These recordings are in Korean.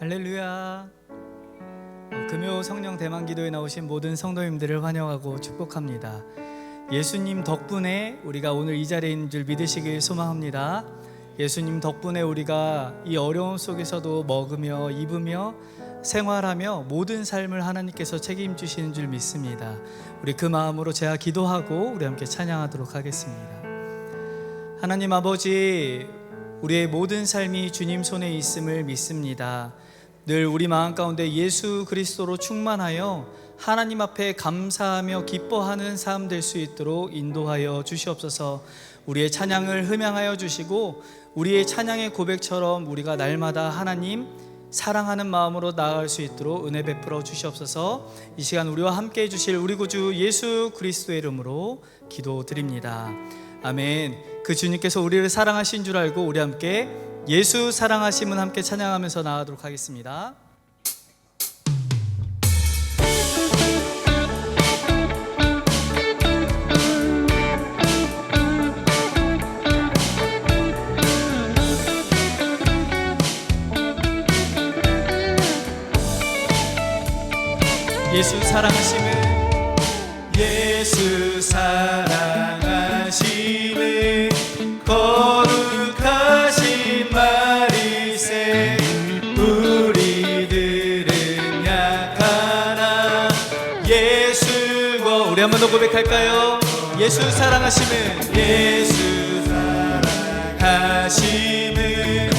할렐루야. 어, 금요 성령 대만 기도에 나오신 모든 성도님들을 환영하고 축복합니다. 예수님 덕분에 우리가 오늘 이 있는 줄 믿으시길 소망합니다. 예수님 덕분에 우리가 이 어려움 속에서도 먹으며 입으며 생활하며 모든 삶을 하나님께서 책임지시는 줄 믿습니다. 우리 그 마음으로 제가 기도하고 우리 함께 찬양하도록 하겠습니다. 하나님 아버지, 우리의 모든 삶이 주님 손에 있음을 믿습니다. 늘 우리 마음 가운데 예수 그리스도로 충만하여 하나님 앞에 감사하며 기뻐하는 삶 될 수 있도록 인도하여 주시옵소서. 우리의 찬양을 흠양하여 주시고 우리의 찬양의 고백처럼 우리가 날마다 하나님 사랑하는 마음으로 나아갈 수 있도록 은혜 베풀어 주시옵소서. 이 시간 우리와 함께 해 주실 우리 구주 예수 그리스도의 이름으로 기도드립니다. 아멘. 그 주님께서 우리를 사랑하신 줄 알고 우리 함께 예수 사랑하심은 함께 찬양하면서 나아가도록 하겠습니다. 예수 사랑하심 고백할까요? 예수 사랑하심은 예수 사랑하심은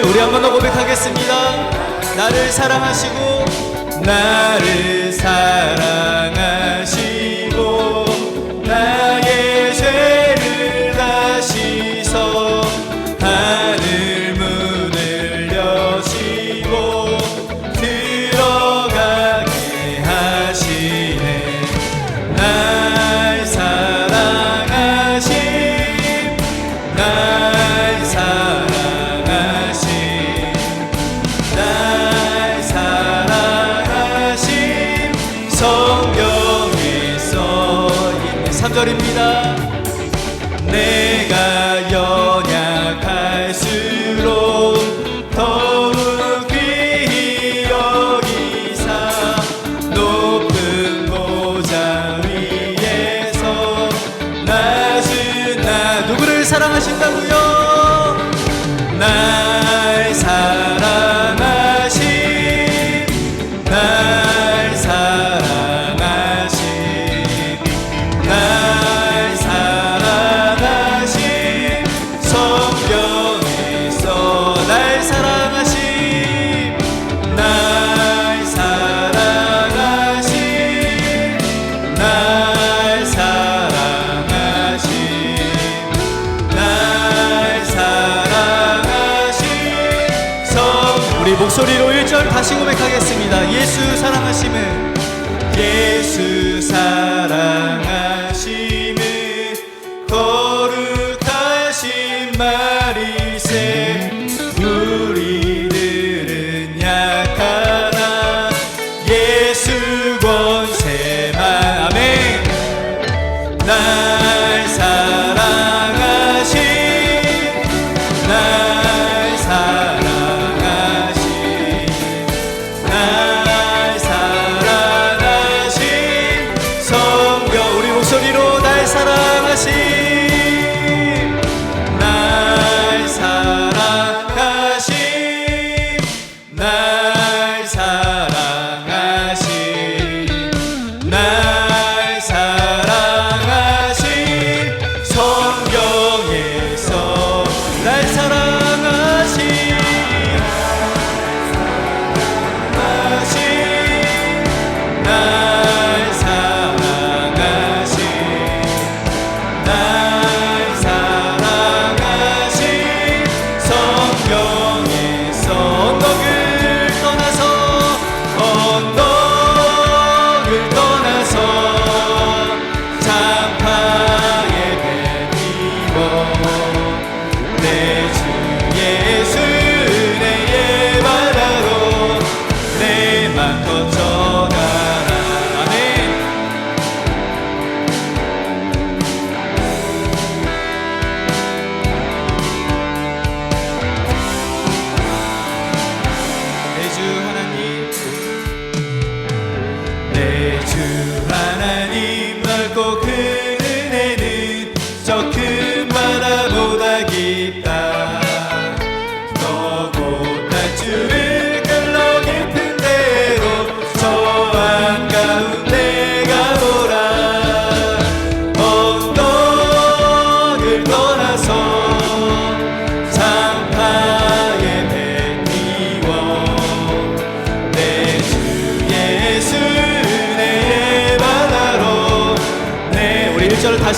그 우리 한 번 더 고백하겠습니다. 나를 사랑하시고 나를 사랑하시고 사랑하신다고요?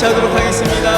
하도록 하겠습니다.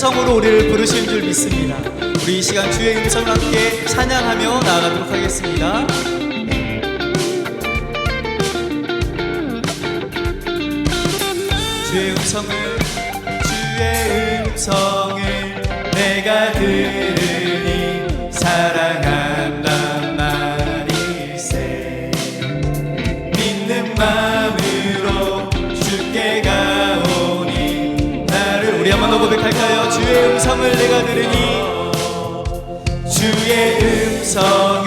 음성으로 우리를 부르시는 줄 믿습니다. 우리 이 시간 주의 음성과 함께 찬양하며 나아가도록 하겠습니다. 주의 음성을 주의 음성을 내가 들을 고백하여 주의 음성을 내가 들으니. 주의 음성.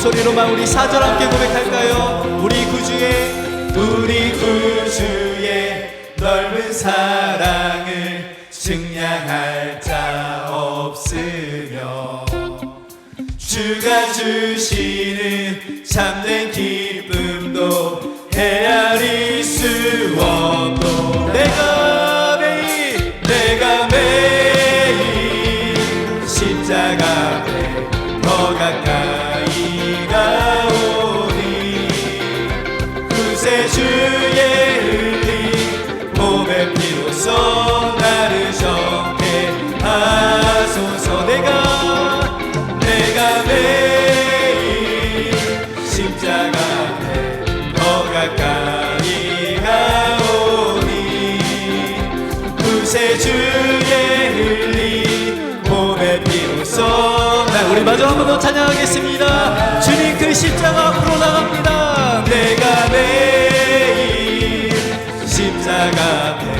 목소리로만 우리 사절 함께 고백할까요? 우리 구주의 우리 구주의 넓은 사랑을 증량할 자 없으며 주가 주시는 참된 기쁨도 헤아릴 수 없. 한번 더 찬양하겠습니다. 주님 그 십자가 앞으로 나갑니다. 내가 매일 십자가 앞에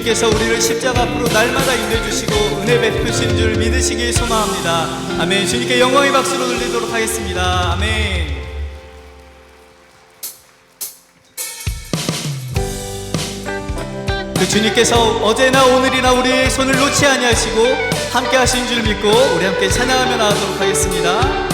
주님께서 우리를 십자가 앞으로 날마다 인내주시고 은혜 베푸신 줄 믿으시길 소망합니다. 아멘. 주님께 영광의 박수로 돌리도록 하겠습니다. 아멘. 그 주님께서 어제나 오늘이나 우리의 손을 놓지 아니하시고 함께 하신 줄 믿고 우리 함께 찬양하며 나가도록 하겠습니다.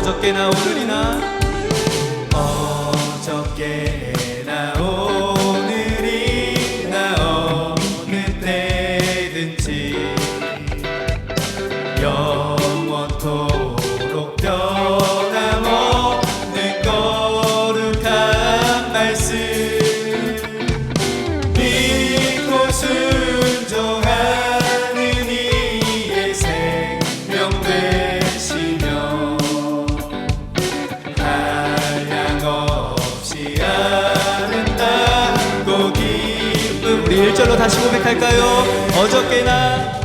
어저께나 오늘이나 다시 고백할까요? 어저께나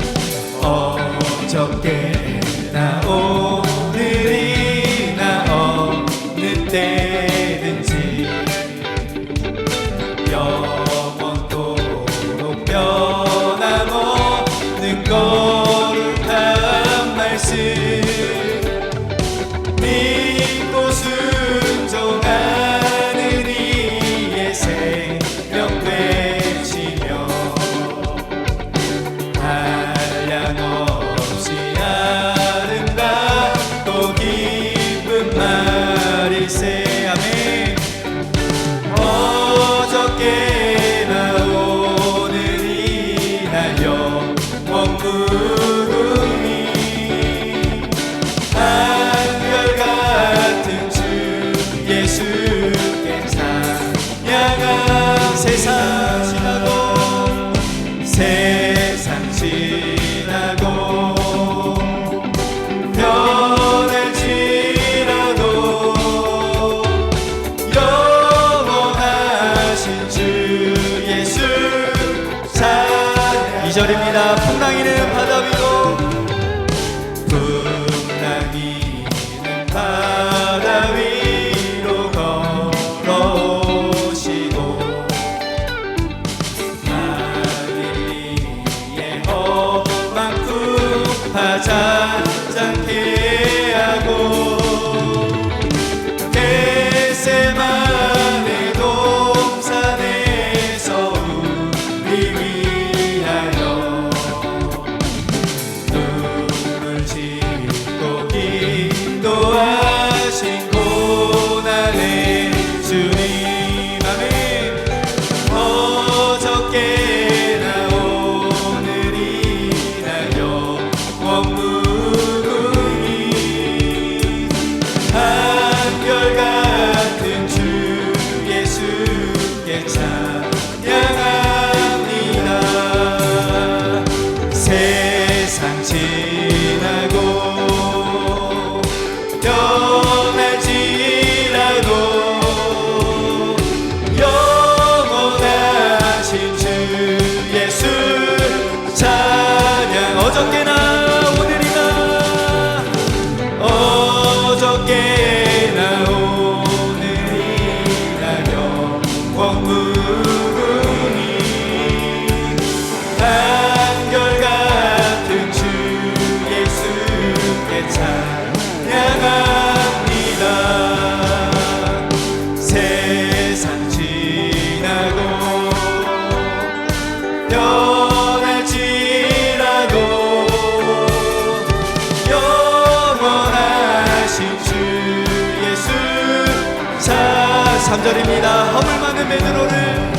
간절입니다. 허물많은 베드로를.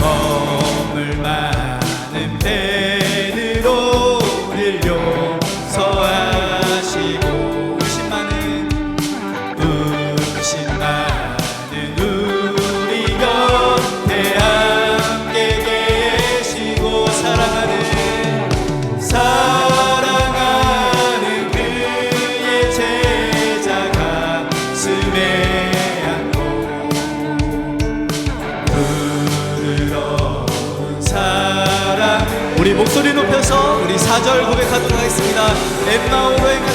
허물많은 If my way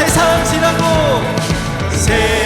세상 지나고 세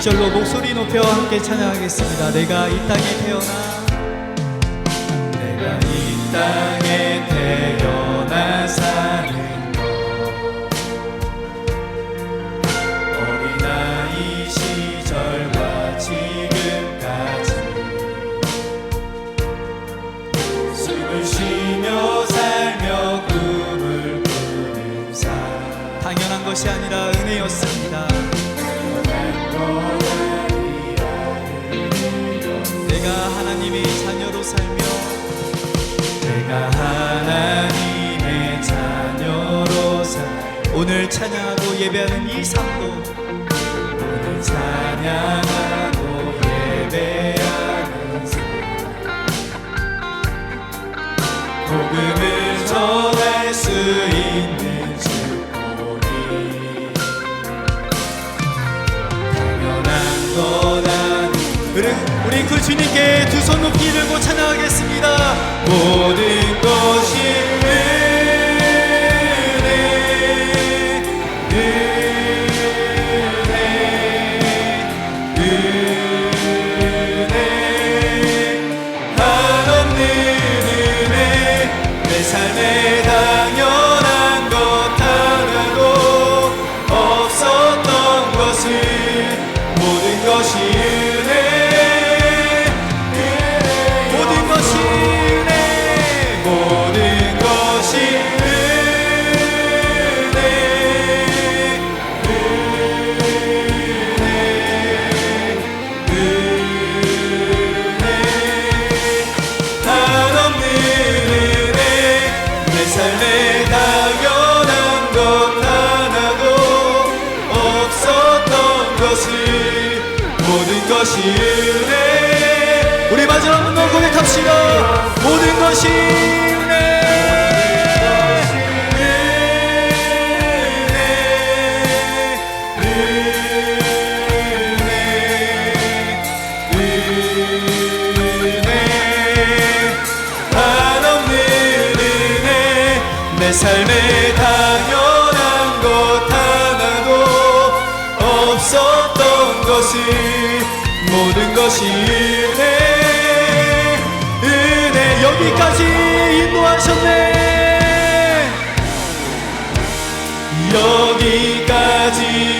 2절로 목소리 높여 함께 찬양하겠습니다. 내가 이 땅에 태어나 내가 이 땅에 내가 하나님의 자녀로 살. 오늘 찬양하고 예배하는 이 삶도 오늘 찬양하고 예배하는 삶. 복음을 전할 수 있는 축복이. 당연한 것 아니 우리 그 주님께 두 손 높이 들고 찬양하겠습니다. 모든 것이 것이 은혜 우리 마지막 한번 고백합시다. 모든 것이 은혜 내 삶에 당연한 것 하나도 없었던 것을 모든 것이 은혜 은혜. 여기까지 인도하셨네. 여기까지.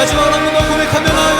마지막으로 한 번 더 고백하며 나아가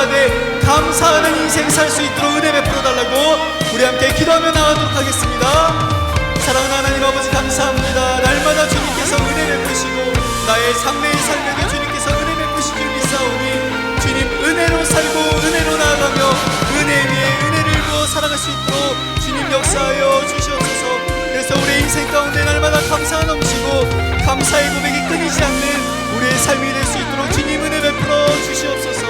살아가되 감사하는 인생 살 수 있도록 은혜 베풀어 달라고 우리 함께 기도하며 나가도록 하겠습니다. 사랑하는 하나님 아버지 감사합니다. 날마다 주님께서 은혜 베푸시고 나의 삶의 삶에도 주님께서 은혜 베푸시길 믿사오니 주님 은혜로 살고 은혜로 나아가며 은혜 위에 은혜를 부어 살아갈 수 있도록 주님 역사하여 주시옵소서. 그래서 우리 인생 가운데 날마다 감사 넘치고 감사의 고백이 끊이지 않는 우리의 삶이 될 수 있도록 주님 은혜 베풀어 주시옵소서.